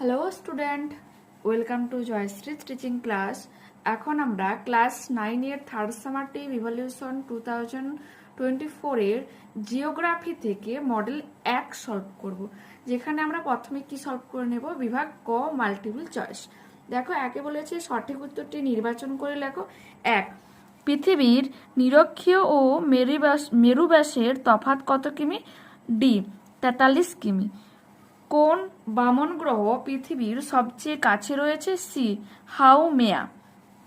Hello student welcome to Joyshree teaching class এখন আমরা class নাইনের third summative evaluation two thousand twenty ফোরের geography থেকে মডেল এক সলভ করব। যেখানে আমরা প্রথমে কি সলভ করে নেব? বিভাগ ক মাল্টিপল চয়েস দেখো, একে বলেছে, সঠিক উত্তরটি নির্বাচন করে লেখো। এক, পৃথিবীর নিরক্ষীয় ও মেরুব্যাস মেরুব্যাসের তফাৎ কত কিমি? ডি, তেতাল্লিশ কিমি। কোন বামন গ্রহ পৃথিবীর সবচেয়ে কাছে রয়েছে? সি হাউ মেয়া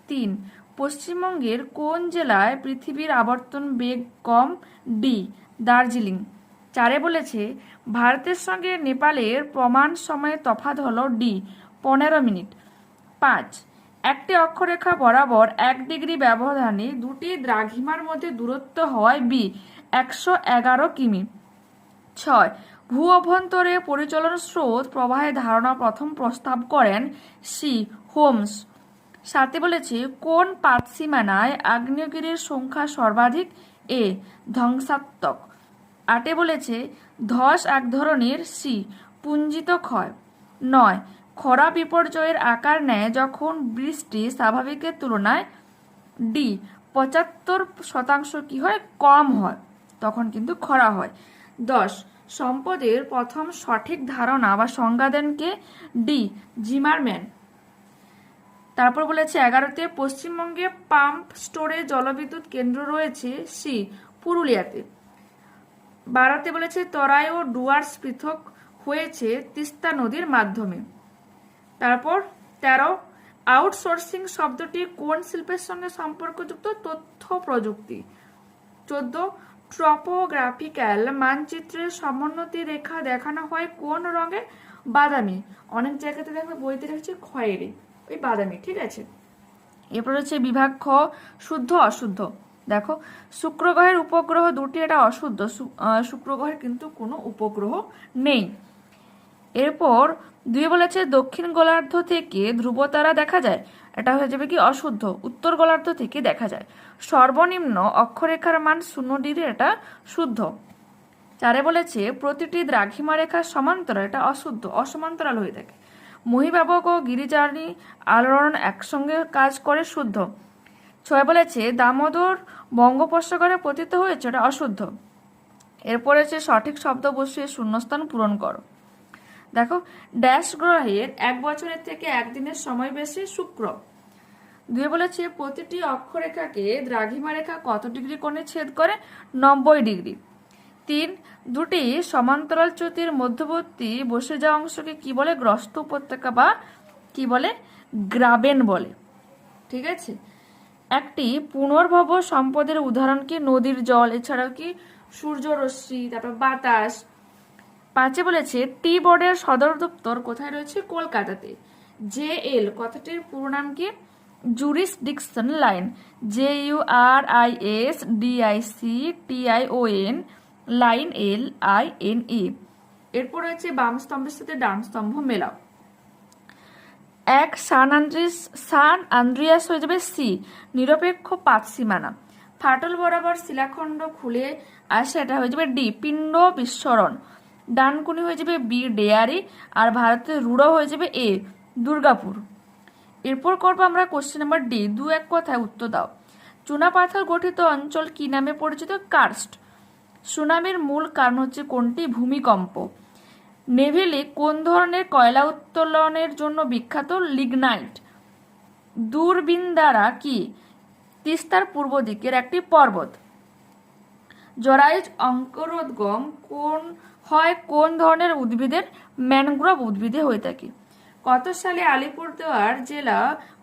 তিন, পশ্চিমবঙ্গের কোন জেলায় পৃথিবীর আবর্তন বেগ কম? ডি, দার্জিলিং। চারে বলেছে, ভারতের সঙ্গে নেপালের প্রমাণ সময়ে তফাৎ হল ডি, পনেরো মিনিট। পাঁচ, একটি অক্ষরেখা বরাবর এক ডিগ্রি ব্যবধানে দুটি দ্রাঘিমার মধ্যে দূরত্ব হয় বি, একশো এগারো কিমি। ছয় ভূ অভ্যন্তরে পরিচালন স্রোত প্রবাহের ধারণা প্রথম প্রস্তাব করেন সি হোমস। সাথে বলেছে, কোন পাতসীমানায় আগ্নেয়গিরির সংখ্যা সর্বাধিক? এ, ধ্বংসাত্মক। আটে বলেছে, ধস এক ধরনের সি, পুঞ্জিত ক্ষয়। নয়, খরা বিপর্যয়ের আকার নেয় যখন বৃষ্টি স্বাভাবিকের তুলনায় ডি, পঁচাত্তর শতাংশ কি হয়? কম হয়, তখন কিন্তু খরা হয়। দশ সম্পদের প্রথম সঠিক ধারণা বা সংজ্ঞা দেন কে? D, Zimmermann. তারপর বলেছে, এগারোতে পশ্চিমবঙ্গে পাম্প স্টোরে জলবিদ্যুৎ কেন্দ্র রয়েছে সি, পুরুলিয়াতে। বারাতে বলেছে, তরাই ও ডুয়ার্স পৃথক হয়েছে তিস্তা নদীর মাধ্যমে। তারপর তেরো, আউটসোর্সিং শব্দটি কোন শিল্পের সঙ্গে সম্পর্কযুক্ত? তথ্য প্রযুক্তি। চোদ্দ ট্রপোগ্রাফিক্যাল মানচিত্রের সমোন্নতি রেখা দেখানো হয় কোন রঙে? বাদামি। অনেক জায়গাতে দেখবে বইতে হচ্ছে খয়েরি। ওই বাদামি ঠিক আছে? এরপর হচ্ছে বিভাগ খ শুদ্ধ অশুদ্ধ। দেখো শুক্র গ্রহের উপগ্রহ দুটি এটা অশুদ্ধ। শু- আহ, শুক্র গ্রহের কিন্তু কোনো উপগ্রহ নেই। এরপর দুই বলেছে, দক্ষিণ গোলার্ধ থেকে ধ্রুবতারা দেখা যায়। এটা হয়ে যাবে কি? অশুদ্ধ। উত্তর গোলার্ধ থেকে দেখা যায়। সর্বনিম্ন অক্ষরেখার মান শূন্য ডিগ্রি, এটা শুদ্ধ। চারে বলেছে, প্রতিটি দ্রাঘিমা রেখার সমান্তরাল, এটা অশুদ্ধ, অসমান্তরাল হয়ে থাকে। মহিবাবক ও গিরিজানি আলোড়ন একসঙ্গে কাজ করে শুদ্ধ। ছয় বলেছে, দামোদর বঙ্গোপসাগরে পতিত হয়েছে, এটা অশুদ্ধ। এরপর হচ্ছে সঠিক শব্দ বসিয়ে শূন্যস্থান পূরণ করো। দেখো ড্যাশ গ্রহের এক বছরের থেকে একদিনের সময় বেশি শুক্র। দুই বলেছে, প্রতিটি অক্ষরেখাকে দ্রাঘিমা রেখা কত ডিগ্রি কোণে ছেদ করে? নব্বই ডিগ্রি। তিন, দুটি সমান্তরাল চ্যুতির মধ্যবর্তী বসে যাওয়া অংশকে কি বলে? গ্রস্ত উপত্যকা বা কি বলে? গ্রাবেন বলে। ঠিক আছে? একটি পুনর্ভব সম্পদের উদাহরণ কি? নদীর জল, এছাড়াও কি? সূর্যরশ্মি, তারপর বাতাস পাঁচে বলেছে, টি বোর্ডের সদর দপ্তর কোথায় রয়েছে? কলকাতাতে। জে এল, কথাটির পুরো নাম কি? Jurisdiction line. J U R I S D I C T I O N, line L I N E. এরপর রয়েছে বাম স্তম্ভের সাথে ডান স্তম্ভ মেলাও। এক, সান আন্দ্রিস, সান আন্দ্রিয়াস হয়ে যাবে সি, নিরপেক্ষ পাঁচ সীমানা। ফাটল বরাবর শিলাখণ্ড খুলে আসে, এটা হয়ে যাবে ডি, পিণ্ড বিস্ফোরণ। ডানকুনি হয়ে যাবে বি ডেয়ারি আর ভারতের রুড়ো হয়ে যাবে এ দুর্গাপুর। এরপর করব আমরা কোশ্চেন নাম্বার ডি দু এক কথায় উত্তর দাও। চুনাপাথর গঠিত অঞ্চল কি নামে পরিচিত? কার্স্ট। সুনামির মূল কারণ হচ্ছে কোনটি? ভূমিকম্প। নেভেলে কোন ধরনের কয়লা উত্তোলনের জন্য বিখ্যাত? লিগনাইট। দূরবীন দ্বারা কি? তিস্তার পূর্ব দিকের একটি পর্বত। জরাইজ অঙ্করোদ্গম কোন হয় কোন ধরনের উদ্ভিদের ম্যানগ্রোভ উদ্ভিদে হয়ে থাকে? কত সালে আলিপুরদুয়ার জেলা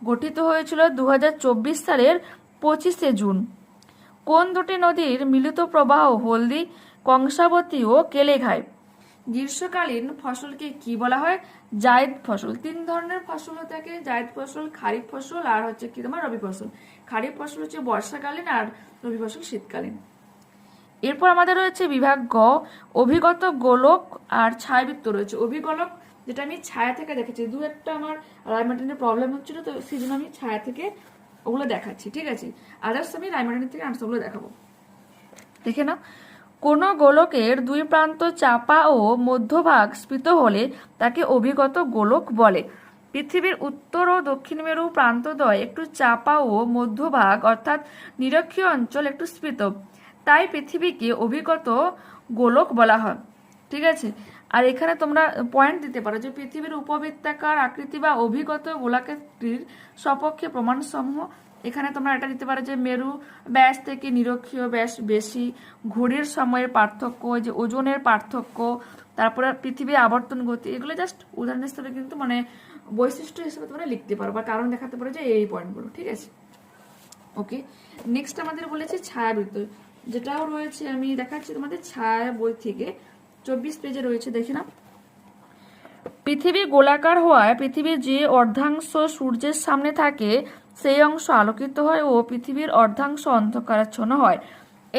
গঠিত হয়েছিল? দু হাজার চব্বিশ সালের পঁচিশে জুন। কোন দুটি নদীর মিলিত প্রবাহ হলদি, কংসাবতী ও কেলেঘাই গ্রীষ্মকালীন ফসলকে কি বলা হয়? জায়দ ফসল। তিন ধরনের ফসল হয়ে থাকে। জায়দ ফসল, খারিফ ফসল, আর হচ্ছে কি তোমার রবি ফসল। খারিফ ফসল হচ্ছে বর্ষাকালীন আর রবি ফসল শীতকালীন। এরপর আমাদের রয়েছে বিভাগ গ, অভিগত গোলক আর ছায়াবৃত্ত রয়েছে। অভিগোলক, যেটা আমি ছায়া থেকে দেখেছি, দু একটা আমার রায়মার্টিনের প্রবলেম হচ্ছিল, তো সেই জন্য আমি ছায়া থেকে ওগুলো দেখাচ্ছি, ঠিক আছে? আদার্স আমি রায়মার্টিনের থেকে আনসারগুলো দেখাবো। দেখে নাও। কোনো গোলকের দুই প্রান্ত চাপা ও মধ্যভাগ স্ফীত হলে তাকে অভিগত গোলক বলে। পৃথিবীর উত্তর ও দক্ষিণ মেরু প্রান্তদ্বয় একটু চাপা ও মধ্যভাগ, অর্থাৎ নিরক্ষীয় অঞ্চল একটু স্ফীত। তাই পৃথিবীকে অভিজ্ঞত গোলক বলা হয়। ঠিক আছে? আর এখানে তোমরা পয়েন্ট দিতে পারো যে পৃথিবীর উপবৃত্তাকার আকৃতি বা অভিগত গোলাকৃতির সপক্ষে প্রমাণসমূহ। এখানে তোমরা এটা দিতে পারো যে মেরু ব্যাস থেকে নিরক্ষীয় ব্যাস বেশি, ঘড়ির সময়ের পার্থক্য যে ওজনের পার্থক্য, তারপরে পৃথিবীর আবর্তন গতি, এগুলো জাস্ট উদাহরণ হিসেবে কিন্তু মানে বৈশিষ্ট্য হিসেবে তোমরা লিখতে পারো বা কারণ দেখাতে পারো যে এই পয়েন্টগুলো ঠিক আছে? ওকে নেক্সট আমাদের বলেছে ছায়াবৃত্ত। যেটাও রয়েছে, আমি দেখাচ্ছি তোমাদের ছায়া বই থেকে। চব্বিশ পেজে রয়েছে, দেখে নাও। পৃথিবী গোলাকার হওয়ায় পৃথিবীর যে অর্ধাংশ সূর্যের সামনে থাকে, সেই অংশ আলোকিত হয় ও পৃথিবীর অর্ধাংশ অন্ধকারাচ্ছন্ন হয়।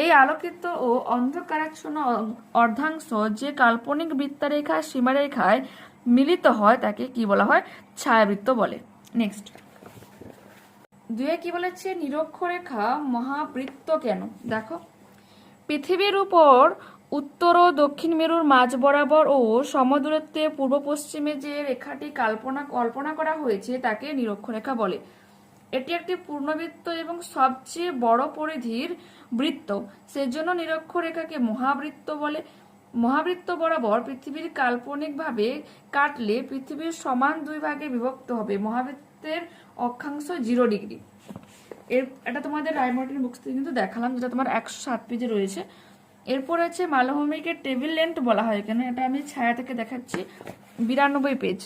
এই আলোকিত ও অন্ধকারাচ্ছন্ন অর্ধাংশ যে কাল্পনিক বৃত্তারেখা, সীমারেখায় মিলিত হয়, তাকে কি বলা হয়? ছায়াবৃত্ত বলে। নেক্সট দুয়ে কি বলেছে? নিরক্ষরেখা মহাবৃত্ত কেন? দেখো। পৃথিবীর উপর উত্তর ও দক্ষিণ মেরুর মাঝ বরাবর ও সমদূরত্বে পূর্ব পশ্চিমে যে রেখাটি কল্পনা কল্পনা করা হয়েছে তাকে নিরক্ষরেখা বলে। এটি একটি পূর্ণবৃত্ত এবং সবচেয়ে বড় পরিধির বৃত্ত। সেজন্য নিরক্ষরেখাকে মহাবৃত্ত বলে। মহাবৃত্ত বরাবর পৃথিবীর কাল্পনিকভাবে কাটলে পৃথিবীর সমান দুই ভাগে বিভক্ত হবে। মহাবৃত্তের অক্ষাংশ জিরো ডিগ্রি। এর, এটা তোমাদের রায়মার্টিন বুকস থেকে কিন্তু দেখালাম, যেটা তোমার একশো সাত পেজে রয়েছে। এরপর আছে মালভূমিকে টেবিল লেন্থ বলা হয় এখানে, এটা আমি ছায়া থেকে দেখাচ্ছি। বিরানব্বই পেজ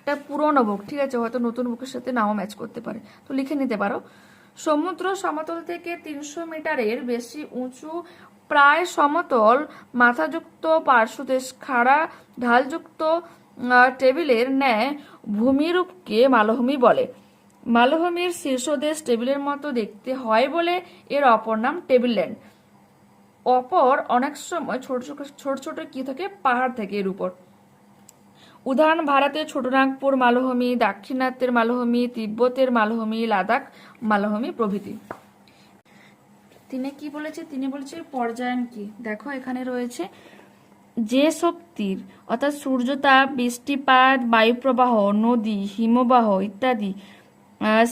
এটা পুরনো বুক ঠিক আছে? হয়তো নতুন বুকের সাথে নাও ম্যাচ করতে পারে। তো লিখে নিতে পারো। সমুদ্র সমতল থেকে তিনশো মিটারের বেশি উঁচু, প্রায় সমতল, মাথাযুক্ত পার্শ্বদেশ খাড়া ঢালযুক্ত টেবিলের ন্যায় ভূমিরূপকে মালভূমি বলে। মালভূমির শীর্ষদেশ টেবিলের মতো দেখতে হয় বলে এর অপর নাম টেবিলল্যান্ড। অপর অনেক সময় ছোট ছোট ছোট কি থাকে? পাহাড় থাকে এর উপর। উদাহরণ, ভারতের ছোটনাগপুর মালভূমি, দাক্ষিণাত্যের মালভূমি, তিব্বতের মালভূমি, লাদাখ মালভূমি প্রভৃতি। তিনি কি বলেছে? তিনি বলেছে পর্যায়ন কি? দেখো, এখানে রয়েছে যে শক্তির অর্থাৎ সূর্যতাপ, বৃষ্টিপাত, বায়ুপ্রবাহ, নদী, হিমবাহ ইত্যাদি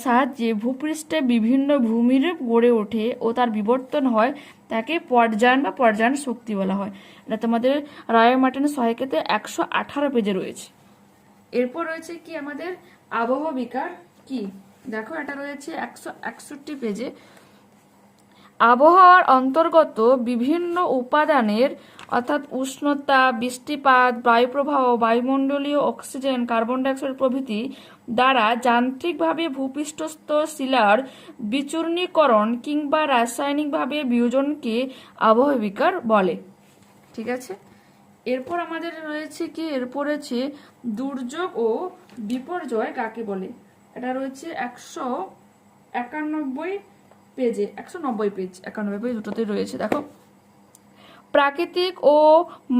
সাহায্যে ভূপৃষ্ঠে বিভিন্ন ভূমিরূপ গড়ে ওঠে ও তার বিবর্তন হয়, তাকে পর্যায়ন বা পর্যায়ন শক্তি বলা হয়। এটা তোমাদের রায় মার্টিন সহায়িকাতে একশো আঠারো পেজে রয়েছে। এরপর রয়েছে কি আমাদের আবহাওয়া বিকার কি? দেখো, এটা রয়েছে একশো একষট্টি পেজে। আবহাওয়ার অন্তর্গত বিভিন্ন উপাদানের অর্থাৎ উষ্ণতা, বৃষ্টিপাত, বায়ুপ্রবাহ, বায়ুমণ্ডলীয় অক্সিজেন, কার্বন ডাইঅক্সাইড প্রভৃতি দ্বারা যান্ত্রিকভাবে ভূপৃষ্ঠস্থ শিলার বিচূর্ণীকরণ কিংবা রাসায়নিকভাবে বিয়োজনকে আবহাওয়া বিকার বলে। ঠিক আছে? এরপর আমাদের রয়েছে কি? এরপর রয়েছে দুর্যোগ ও বিপর্যয় কাকে বলে? এটা রয়েছে একশো একানব্বই পেজে, একশো নব্বই পেজ, একানব্বই পেজ দুটোতেই রয়েছে। দেখো প্রাকৃতিক ও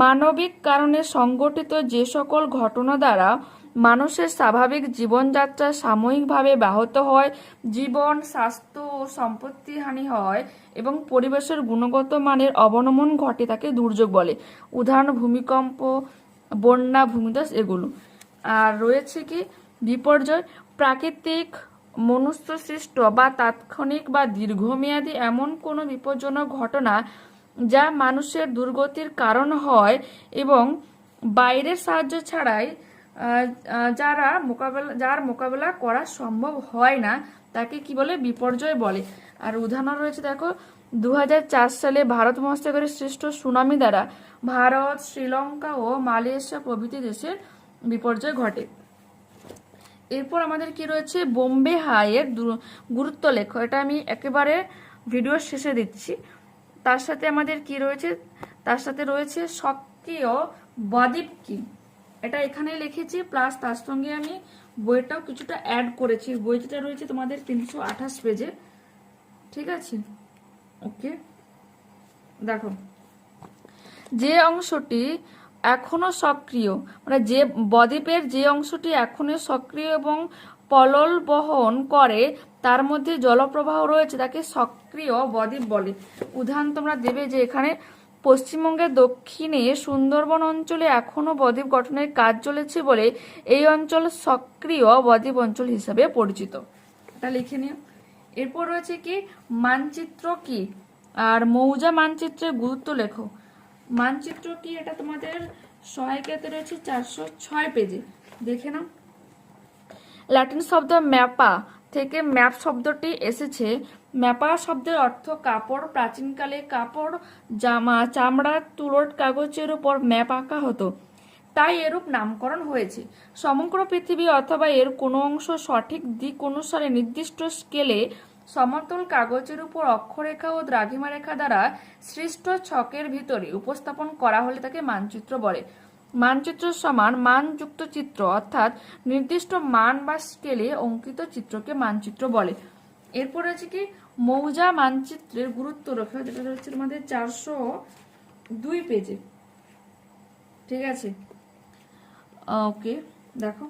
মানবিক কারণে সংগঠিত যে সকল ঘটনা দ্বারা মানুষের স্বাভাবিক জীবনযাত্রা সাময়িকভাবে ব্যাহত হয়, জীবন, স্বাস্থ্য ও সম্পত্তি হানি হয় এবং পরিবেশের গুণগত মানের অবনমন ঘটে তাকে দুর্যোগ বলে। উদাহরণ, ভূমিকম্প, বন্যা, ভূমিধস এগুলো। আর রয়েছে কি? বিপর্যয়। প্রাকৃতিক মনুষ্য সৃষ্ট বা তাৎক্ষণিক বা দীর্ঘমেয়াদী এমন কোনো বিপজ্জনক ঘটনা যা মানুষের দুর্গতির কারণ হয় এবং বাইরের সাহায্য ছাড়াই যারা মোকাবেলা, যার মোকাবেলা করা সম্ভব হয় না, তাকে কি বলে? বিপর্যয় বলে। আর উদাহরণ রয়েছে, দেখো দু হাজার চার সালে ভারত মহাসাগরের সৃষ্ট সুনামি দ্বারা ভারত, শ্রীলঙ্কা ও মালয়েশিয়া প্রভৃতি দেশের বিপর্যয় ঘটে। এরপর আমাদের কি রয়েছে? বোম্বে হাইয়ের গুরুত্ব লেখ। এটা আমি একেবারে ভিডিওর শেষে দিচ্ছি। তার সাথে আমাদের কি রয়েছে? তার সাথে রয়েছে সক্রিয় বদ্বীপ কি? এটা এখানে লিখেছি প্লাস তার সঙ্গে আমি বইটাও কিছুটা অ্যাড করেছি। বইটা রয়েছে তোমাদের তিনশো আঠাশ পেজে ঠিক আছে? ওকে দেখো, যে অংশটি এখনও সক্রিয় মানে যে বদ্বীপের যে অংশটি এখনও সক্রিয় এবং পলল বহন করে, তার মধ্যে জলপ্রবাহ রয়েছে, তাকে সক্রিয় বদ্বীপ বলে। উদাহরণ তোমরা দেবে যে এখানে পশ্চিমবঙ্গের দক্ষিণে সুন্দরবন অঞ্চলে এখনও বদ্বীপ গঠনের কাজ চলেছে বলে এই অঞ্চল সক্রিয় বদ্বীপ অঞ্চল হিসাবে পরিচিত। এটা লিখে নিও। এরপর রয়েছে কি? মানচিত্র কি? আর মৌজা মানচিত্রের গুরুত্ব লেখো। মানচিত্র কি? এটা তোমাদের সহায়িকাতে রয়েছে চারশো ছয় পেজে। দেখে নাও। ল্যাটিন শব্দ ম্যাপা থেকে ম্যাপ শব্দটি এসেছে। ম্যাপা শব্দের অর্থ কাপড়, প্রাচীনকালে কাপড়, জামা, চামড়া, তুলোর কাগজের উপর ম্যাপ আঁকা হতো। তাই এরূপ নামকরণ হয়েছে। সমগ্র পৃথিবী অথবা এর কোনো অংশ সঠিক দিক অনুসারে নির্দিষ্ট স্কেলে সমতল কাগজের উপর অক্ষরেখা ও দ্রাঘিমা রেখা দ্বারা সৃষ্ট ছকের ভিতরে উপস্থাপন করা হলে তাকে মানচিত্র বলে। মানচিত্র সমান মানযুক্ত চিত্র, অর্থাৎ নির্দিষ্ট মান বা স্কেলে অঙ্কিত চিত্রকে মানচিত্র বলে। এরপর আছে কি? মৌজা মানচিত্রের গুরুত্ব রক্ষা যেটা হচ্ছে আমাদের চারশো দুই পেজে ঠিক আছে? ওকে দেখো।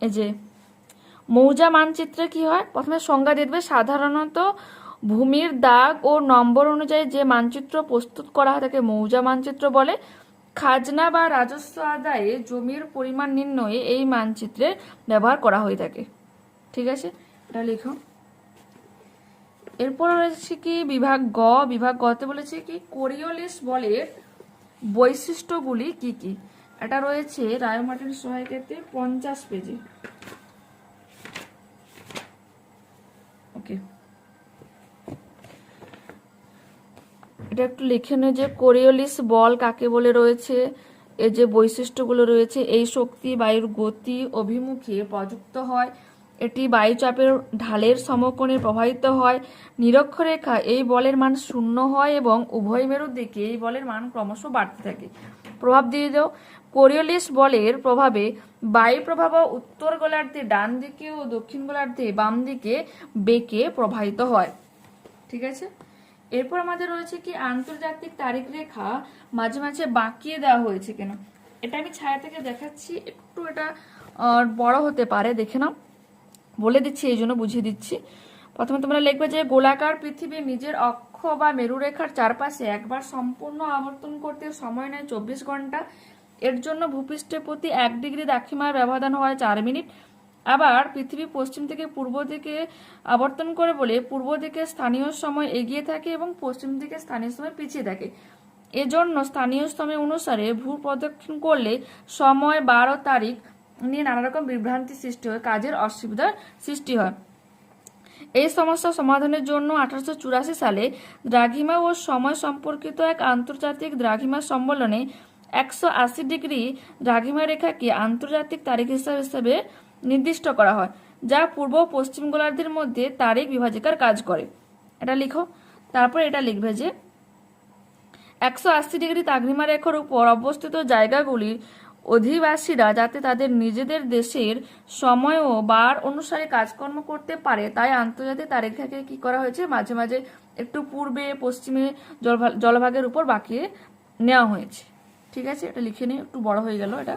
এই যে, মৌজা মানচিত্রে কি হয়? প্রথমে সংজ্ঞা দিয়ে দেবে, সাধারণত ভূমির দাগ ও নম্বর অনুযায়ী যে মানচিত্র প্রস্তুত করা হয় তাকে মৌজা মানচিত্র বলে। খাজনা বা রাজস্ব আদায়ে জমির পরিমাণ নির্ণয়ে এই মানচিত্রে ব্যবহার করা হয়ে থাকে। ঠিক আছে? এটা লিখো। এরপর রয়েছে কি? বিভাগ গ, বিভাগ গতে বলেছে কি? কোরিওলিস বলের বৈশিষ্ট্যগুলি কি কি? এটা রয়েছে রায়মার্টিন সহায়িকাতে পঞ্চাশ পেজে। ওকে। এটা একটু লিখে নে যে কোরিওলিস বল কাকে বলে রয়েছে এই যে বৈশিষ্ট্যগুলো রয়েছে, এই শক্তি, বায়ুর গতি, অভিমুখে প্রযুক্ত হয়, এটি বায়ুচাপের ঢালের সমকোণে প্রবাহিত হয়, নিরক্ষরেখা, এই বলের মান শূন্য হয় এবং উভয় মেরুর দিকে এই বলের মান ক্রমশ বাড়তে থাকে। প্রভাব দিয়ে দাও। কোরিওলিস বলের প্রভাবে বায়ু প্রভাব উত্তর গোলার্ধে, ডান দিকে ও দক্ষিণ গোলার্ধে, বাম দিকে বেঁকে প্রবাহিত হয়। ঠিক আছে? এরপর আমাদের রয়েছে কি আন্তর্জাতিক তারিখ রেখা মাঝে মাঝে বাঁকিয়ে দেওয়া হয়েছে কেন। এটা আমি ছায়া থেকে দেখাচ্ছি, একটু এটা বড় হতে পারে, দেখে নাও। বলে দিচ্ছি, এই জন্য বুঝিয়ে দিচ্ছি। প্রথমে তোমরা লিখবে যে গোলাকার পৃথিবী নিজের অক্ষ বা মেরুরেখার চারপাশে একবার সম্পূর্ণ আবর্তন করতে সময় নেয় চব্বিশ ঘণ্টা। এর জন্য ভূপৃষ্ঠের প্রতি এক ডিগ্রি দাক্ষিমার ব্যবধান হয় চার মিনিট। আবার পৃথিবী পশ্চিম থেকে পূর্ব দিকে আবর্তন করে বলে পূর্ব দিকে স্থানীয় সময় এগিয়ে থাকে এবং পশ্চিম দিকে স্থানীয় সময় পিছিয়ে থাকে। এজন্য স্থানীয় সময় অনুসারে ভূ প্রদক্ষিণ করলে সময়, বারো তারিখ নিয়ে নানা রকম বিভ্রান্তি সৃষ্টি হয়, কাজের অসুবিধার সৃষ্টি হয়। এই সমস্যা সমাধানের জন্য আঠারোশো চুরাশি সালে দ্রাঘিমা ও সময় সম্পর্কিত এক আন্তর্জাতিক দ্রাঘিমা সম্মেলনে একশো আশি ডিগ্রি দ্রাঘিমা রেখাকে আন্তর্জাতিক তারিখ হিসাবে হিসাবে নির্দিষ্ট করা হয়, যা পূর্ব পশ্চিম গোলার্ধের মধ্যে তারিখ বিভাজিকার কাজ করে। এটা লিখো। তারপর এটা লিখবে যে, একশো আশি ডিগ্রি তাঘিমা রেখার উপর অবস্থিত জায়গাগুলির অধিবাসীরা যাতে তাদের নিজেদের দেশের সময় ও বার অনুসারে কাজকর্ম করতে পারে, তাই আন্তর্জাতিক তারিখটাকে কি করা হয়েছে? মাঝে মাঝে একটু পূর্বে, পশ্চিমে জলভা- জলভাগের উপর বাঁকিয়ে নেওয়া হয়েছে। ঠিক আছে? এটা লিখে নিই একটু বড় হয়ে গেল এটা।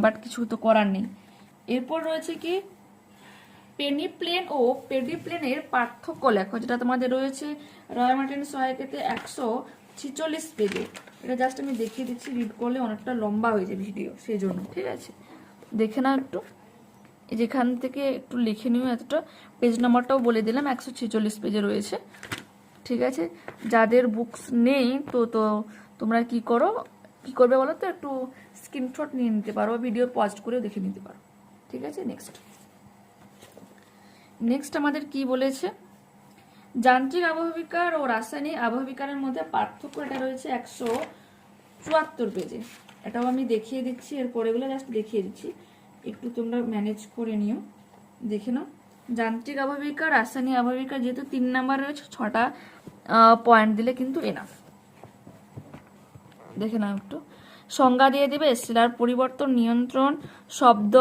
বাট কিছু তো করার নেই। এরপর রয়েছে কি? পেনিপ্লেন ও পেডিপ্লেনের পার্থক্য লেখো, যেটা তোমাদের রয়েছে রয়্যাল মার্টিন সহায়িকাতে একশো ছিচল্লিশ পেজে এটা জাস্ট আমি দেখিয়ে দিচ্ছি রিড করলে অনেকটা লম্বা হয়ে যায় ভিডিও সেই জন্য, ঠিক আছে? দেখে নাও একটু। যেখান থেকে একটু লিখে নিও এতটা। পেজ নাম্বারটাও বলে দিলাম, একশো ছেচল্লিশ পেজে রয়েছে। ঠিক আছে? যাদের বুকস নেই, তো তো তোমরা কি করো? কি করবে বলো তো? একটু স্ক্রিনশট নিয়ে নিতে পারো ভিডিও পজ করেও দেখে নিতে পারো। ঠিক আছে নেক্সট নেক্সট আমাদের কি বলেছে? যান্ত্রিক আবহবিকার ও রাসায়নিক আবহবিকারের মধ্যে পার্থক্য এটা রয়েছে একশো চুয়াত্তর পেজে এটাও আমি দেখিয়ে দিচ্ছি, এর পরেগুলো জাস্ট দেখিয়ে দিচ্ছি। একটু তোমরা ম্যানেজ করে নিও, দেখে নাও। যান্ত্রিক আবহবিকা রাসায়নিক আবহবিকা যেহেতু তিন নাম্বার রয়েছে, ছটা পয়েন্ট দিলে কিন্তু এনাফ দেখে নাও একটু। সংজ্ঞা দিয়ে দেবে, শিলার পরিবর্তন, নিয়ন্ত্রণ, শব্দ,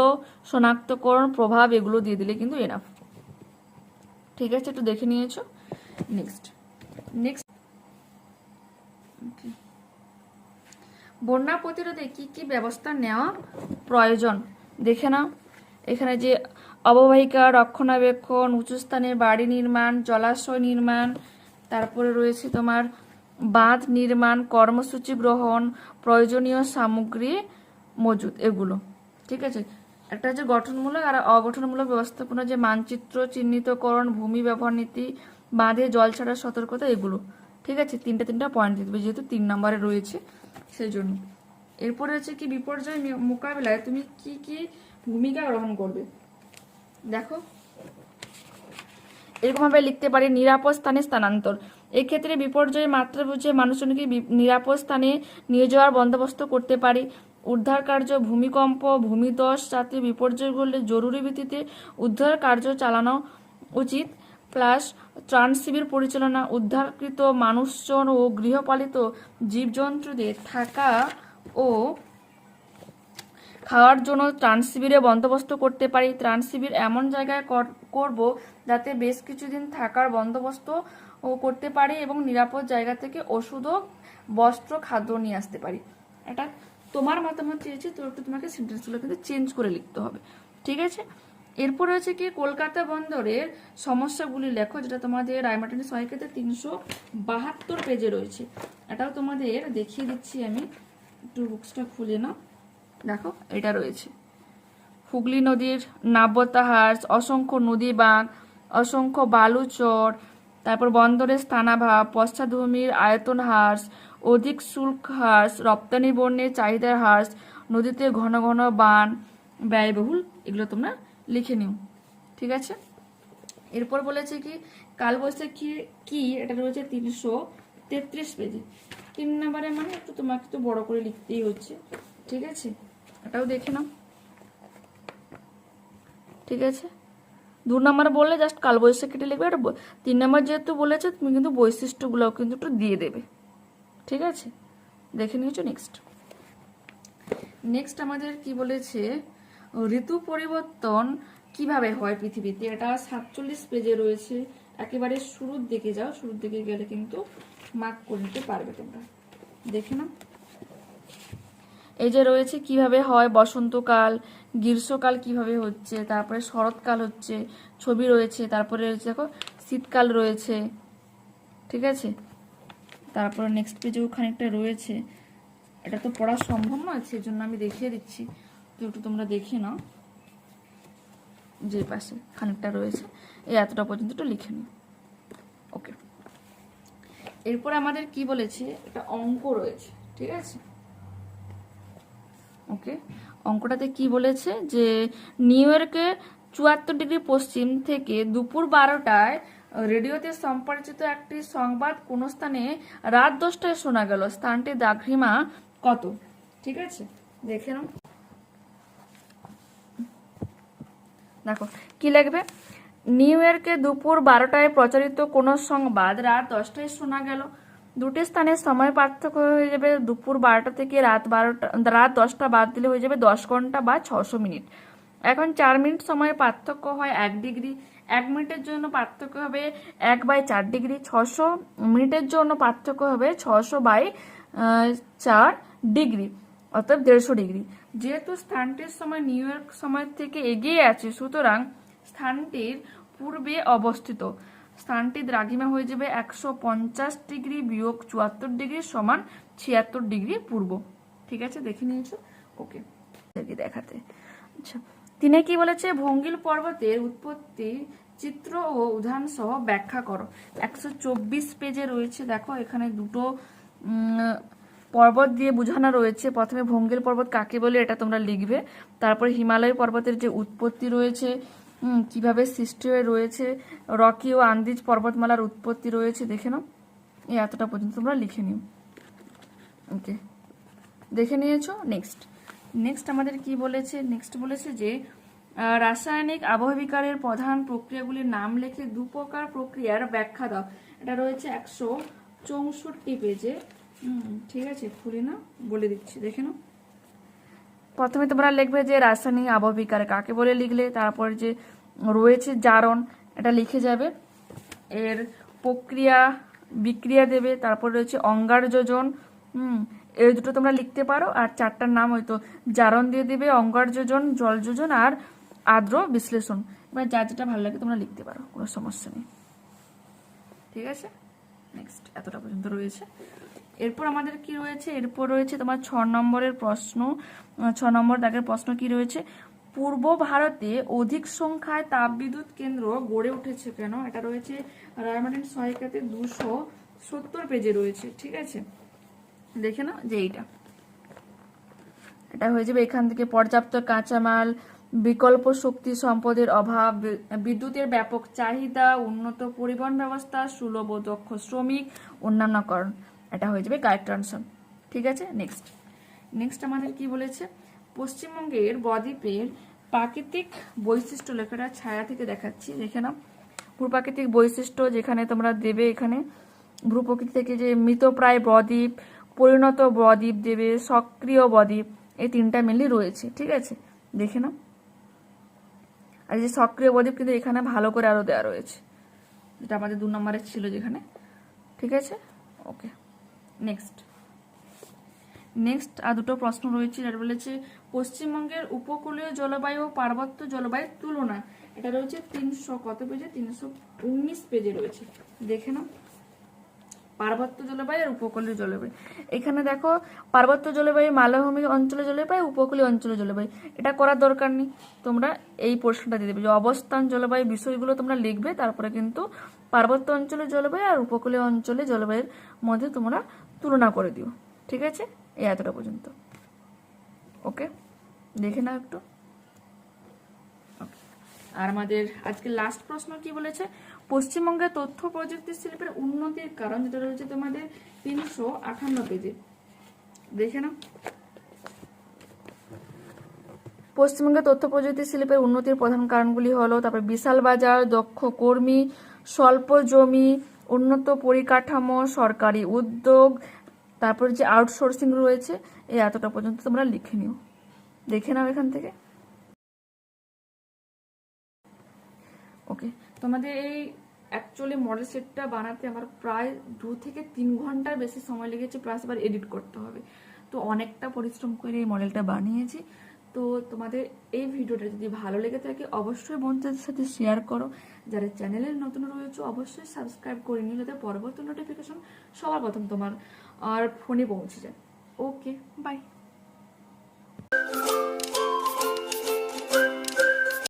শনাক্তকরণ, প্রভাব, এগুলো দিয়ে দিলে কিন্তু এনাফ ঠিক আছে, একটু দেখে নিয়েছো? নেক্সট নেক্সট বন্যা প্রতিরোধে কি কি ব্যবস্থা নেওয়া প্রয়োজন? দেখে নাও। এখানে যে অববাহিকা, রক্ষণাবেক্ষণ, উঁচু স্থানে বাড়ি নির্মাণ, জলাশয় নির্মাণ, তারপরে রয়েছে তোমার বাঁধ নির্মাণ, কর্মসূচি গ্রহণ, প্রয়োজনীয় সামগ্রী মজুদ, এগুলো। ঠিক আছে? একটা হচ্ছে গঠনমূলক আর অগঠনমূলক ব্যবস্থাপনা, যে মানচিত্র, চিহ্নিতকরণ, ভূমি ব্যবহার নীতি, বাঁধে জল ছাড়ার সতর্কতা, এগুলো। ঠিক আছে? তিনটা তিনটা পয়েন্ট দিতে যেহেতু তিন নম্বরে রয়েছে সেই জন্য এরপরে হচ্ছে কি বিপর্যয় মোকাবেলায় তুমি কি কি ভূমিকা গ্রহণ করবে? দেখো। এরকমভাবে লিখতে পারি, নিরাপদ স্থানে স্থানান্তর। এক্ষেত্রে বিপর্যয়ের মাত্রা বুঝে মানুষজনকে নিরাপদ স্থানে নিয়ে যাওয়ার বন্দোবস্ত করতে পারি। উদ্ধার কার্য, ভূমিকম্প, ভূমিধস জাতীয় বিপর্যয় ঘটলে জরুরি ভিত্তিতে উদ্ধার কার্য চালানো উচিত। প্লাস ত্রাণ শিবির পরিচালনা, উদ্ধারকৃত মানুষজন ও গৃহপালিত জীবজন্তুদের থাকা ও খাওয়ার জন্য ত্রাণ শিবিরে বন্দোবস্ত করতে পারি। ত্রাণ শিবির এমন জায়গায় কর- করব যাতে বেশ কিছুদিন থাকার বন্দোবস্ত ও করতে পারি এবং নিরাপদ জায়গা থেকে ওষুধ ও বস্ত্র, খাদ্য নিয়ে আসতে পারি। এটা তোমার মতামত চেয়েছি, তো একটু তোমাকে সেন্টেন্সগুলো কিন্তু চেঞ্জ করে লিখতে হবে। ঠিক আছে? এরপর হচ্ছে কি, কলকাতা বন্দরের সমস্যাগুলি লেখো, যেটা তোমাদের রায়মাটানি সহায়িকাতে তিনশো বাহাত্তর পেজে রয়েছে। এটাও তোমাদের দেখিয়ে দিচ্ছি আমি। একটু বুকসটা খুলে নাও। দেখো, এটা রয়েছে। হুগলি নদীর নাব্যতা হ্রাস অসংখ্য নদী বাঁধ অসংখ্য বালুচর তারপর বন্দরের স্থানাভাব পশ্চাৎভূমির আয়তন হ্রাস, অধিক শুল্ক হ্রাস, রপ্তানি পণ্যের চাহিদার হ্রাস, নদীতে ঘন ঘন বান, ব্যয়বহুল, এগুলো তোমরা লিখে নিও। ঠিক আছে? এরপর বলেছে কি কাল কালবৈশাখী কি এটা রয়েছে তিনশো তেত্রিশ পেজে। তিন নম্বরে মানে একটু তোমাকে তো বড় করে লিখতেই হচ্ছে। ঠিক আছে? এটাও দেখে নাও। ঠিক আছে? দু নম্বর বললে জাস্ট কালবৈশাখীটা লিখবে আর তিন নম্বর যেহেতু বলেছে, তুমি কিন্তু বৈশিষ্ট্যগুলোও কিন্তু একটু দিয়ে দেবে। ঠিক আছে? দেখে নিয়েছো নেক্সট নেক্সট আমাদের কি বলেছে? ঋতু পরিবর্তন কীভাবে হয় পৃথিবীতে? এটা সাতচল্লিশ পেজে রয়েছে। একেবারে শুরুর দিকে যাও, শুরুর দিকে গেলে কিন্তু মার্ক করে নিতে পারবে তোমরা। দেখে নাও। এই যে রয়েছে কীভাবে হয় বসন্তকাল, গ্রীষ্মকাল কীভাবে হচ্ছে, তারপরে শরৎকাল হচ্ছে, ছবি রয়েছে, তারপরে রয়েছে দেখো শীতকাল রয়েছে, ঠিক আছে? তারপরে নেক্সট পেজেও খানিকটা রয়েছে। এটা তো পড়া সম্ভব নয় সেই জন্য আমি দেখিয়ে দিচ্ছি। তো একটু তোমরা দেখে নাও। যে পাশে খানিকটা রয়েছে, এই এতটা পর্যন্ত একটু লিখে নিও। ওকে এরপর আমাদের কি বলেছে? একটা অঙ্ক রয়েছে, ঠিক আছে? ওকে অঙ্কটাতে কি বলেছে যে নিউ ইয়র্কে চুয়াত্তর ডিগ্রি পশ্চিম থেকে দুপুর বারোটায় রেডিওতে সম্প্রচারিত একটি সংবাদ কোন স্থানে রাত দশটায় শোনা গেল। স্থানটি দাঘ্রিমা কত? ঠিক আছে? দেখে নাও। দেখো, কি লাগবে নিউ ইয়র্কে দুপুর বারোটায় প্রচারিত কোনো সংবাদ রাত দশটায় শোনা গেল। দুটি স্থানের সময় পার্থক্য হয়ে যাবে দুপুর বারোটা থেকে রাত বারোটা, রাত দশটা বাদ দিলে হয়ে যাবে দশ ঘণ্টা বা ছশো মিনিট। এখন চার মিনিট সময়ের পার্থক্য হয় এক ডিগ্রি। এক মিনিটের জন্য পার্থক্য হবে এক বাই চার ডিগ্রি। ছশো মিনিটের জন্য পার্থক্য হবে ছশো বাই চার ডিগ্রি, অর্থাৎ দেড়শো ডিগ্রি। যেহেতু স্থানটির সময় নিউ ইয়র্ক সময় থেকে এগিয়ে আছে, সুতরাং স্থানটির পূর্বে অবস্থিত। স্থানটি দ্রাঘিমা হয়ে যাবে একশো পঞ্চাশ ডিগ্রি বিয়োগ চুয়াত্তর ডিগ্রি সমান ছিয়াত্তর ডিগ্রি পূর্ব। ঠিক আছে? দেখে নিয়েছো? ওকে দেখি দেখাতে। আচ্ছা তিনি কি বলেছে? ভঙ্গিল পর্বতের উৎপত্তি চিত্র ও উদাহরণ সহ ব্যাখ্যা করো। একশো চব্বিশ পেজে রয়েছে, দেখো, এখানে দুটো পর্বত দিয়ে বোঝানো রয়েছে। প্রথমে ভঙ্গিল পর্বত কাকে বলে, এটা তোমরা লিখবে। তারপরে হিমালয় পর্বতের যে উৎপত্তি রয়েছে কীভাবে সৃষ্টি হয়ে রয়েছে রকি ও আন্দিজ পর্বতমালার উৎপত্তি রয়েছে দেখে নাও। এই এতটা পর্যন্ত তোমরা লিখে নিও। ওকে, দেখে নিয়েছো? নেক্সট নেক্সট আমাদের কি বলেছে? নেক্সট বলেছে যে রাসায়নিক আবহবিকারের প্রধান প্রক্রিয়াগুলির নাম লেখে দু প্রকার প্রক্রিয়ার ব্যাখ্যা দাও। এটা রয়েছে একশো চৌষট্টি পেজে। ঠিক আছে, খুলে না বলে দিচ্ছি, দেখে নাও। প্রথমে তোমরা লিখবে যে রাসায়নিক আবহবিকার কাকে বলে লিখলে, তারপর যে রয়েছে জারণ, এটা লিখে যাবে। এর প্রক্রিয়া, বিক্রিয়া দেবে, তারপর রয়েছে অঙ্গার যোজন, হুম, এই দুটো তোমরা লিখতে পারো। আর চারটার নাম হয়তো জারণ দিয়ে দেবে, অঙ্গার যোজন, জল যোজন আর আর্দ্র বিশ্লেষণ। এবার যা যেটা ভালো লাগে তোমরা লিখতে পারো, কোনো সমস্যা নেই। ঠিক আছে? নেক্সট এতটা পর্যন্ত রয়েছে। এরপর আমাদের কি রয়েছে? এরপর রয়েছে তোমার ছ নম্বরের প্রশ্ন। ছ নম্বর দাগের প্রশ্ন কি রয়েছে? পূর্ব ভারতে অধিক সংখ্যায় তাপবিদ্যুৎ কেন্দ্র গড়ে উঠেছে কেন? এটা রয়েছে রায়মার্টিন সহায়িকাতে দুশো সত্তর পেজে রয়েছে, ঠিক আছে? দেখে নাও যে এইটা। এটা হয়ে যাবে এখান থেকে পর্যাপ্ত কাঁচামাল, বিকল্প শক্তি সম্পদের অভাব বিদ্যুতের ব্যাপক চাহিদা, উন্নত পরিবহন ব্যবস্থা, সুলভ ও দক্ষ শ্রমিক অন্যান্য কারণ এটা হয়ে যাবে কারেক্ট আনসার ঠিক আছে? নেক্সট নেক্সট আমাদের কি বলেছে? পশ্চিমবঙ্গের বদ্বীপের প্রাকৃতিক বৈশিষ্ট্য লেখাটা ছায়া থেকে দেখাচ্ছি। দেখে নাও। ভূপ্রাকৃতিক বৈশিষ্ট্য যেখানে তোমরা দেবে এখানে। ভূপ্রকৃতি থেকে যে মৃতপ্রায় বদ্বীপ, পরিণত বদ্বীপ দেবে, সক্রিয় বদ্বীপ, এই তিনটা মিলই রয়েছে। ঠিক আছে? দেখে নাও। আর যে সক্রিয় বদ্বীপ কিন্তু এখানে ভালো করে আরও দেওয়া রয়েছে। যেটা আমাদের দু নম্বরে ছিল যেখানে। ঠিক আছে? ওকে নেক্সট নেক্সট আর দুটো প্রশ্ন রয়েছে এটা বলেছে, পশ্চিমবঙ্গের উপকূলীয় জলবায়ু ও পার্বত্য জলবায়ুর তুলনা। এটা রয়েছে তিনশো, কত পেজে? তিনশো উনিশ পেজে রয়েছে। দেখে নাও। পার্বত্য জলবায়ু আর উপকূলীয় জলবায়ু। এখানে দেখো, পার্বত্য জলবায়ু মালভূমি অঞ্চলে জলবায়ু, উপকূলীয় অঞ্চলে জলবায়ু। এটা করার দরকার নেই। তোমরা এই প্রশ্নটা দিয়ে দেবে। যে অবস্থান জলবায়ু বিষয়গুলো তোমরা লিখবে, তারপরে কিন্তু পার্বত্য অঞ্চলের জলবায়ু আর উপকূলীয় অঞ্চলে জলবায়ুর মধ্যে তোমরা তুলনা করে দিও ঠিক আছে? এই এতটা পর্যন্ত। ওকে? দেখে নাও একটু। আর আমাদের আজকে লাস্ট প্রশ্ন কি বলেছে? পশ্চিমবঙ্গের তথ্য প্রযুক্তি শিল্পের উন্নতির কারণ যেটা রয়েছে তোমাদের তিনশো আঠান্ন পেজে। দেখে নাও। পশ্চিমবঙ্গের তথ্য প্রযুক্তি শিল্পের উন্নতির প্রধান কারণগুলি হলো তারপর বিশাল বাজার দক্ষ কর্মী স্বল্প জমি উন্নত পরিকাঠামো, সরকারি উদ্যোগ, তারপর যে আউটসোর্সিং রয়েছে এই এতটা পর্যন্ত তোমরা লিখে নিও। দেখে নাও এখান থেকে। ওকে তোমাদের এই অ্যাকচুয়ালি মডেল সেটটা বানাতে আমার প্রায় দু থেকে তিন ঘণ্টার বেশি সময় লেগেছে প্লাস আবার এডিট করতে হবে। তো অনেকটা পরিশ্রম করে এই মডেলটা বানিয়েছি। তো তোমাদের এই ভিডিওটা যদি ভালো লেগে থাকে, অবশ্যই বন্ধুদের সাথে শেয়ার করো। যারা চ্যানেলের নতুন রয়েছে, অবশ্যই সাবস্ক্রাইব করে নিও যাতে পরবর্তী নোটিফিকেশন সবার প্রথম তোমার, আর ফোনে পৌঁছে যায়। Okay bye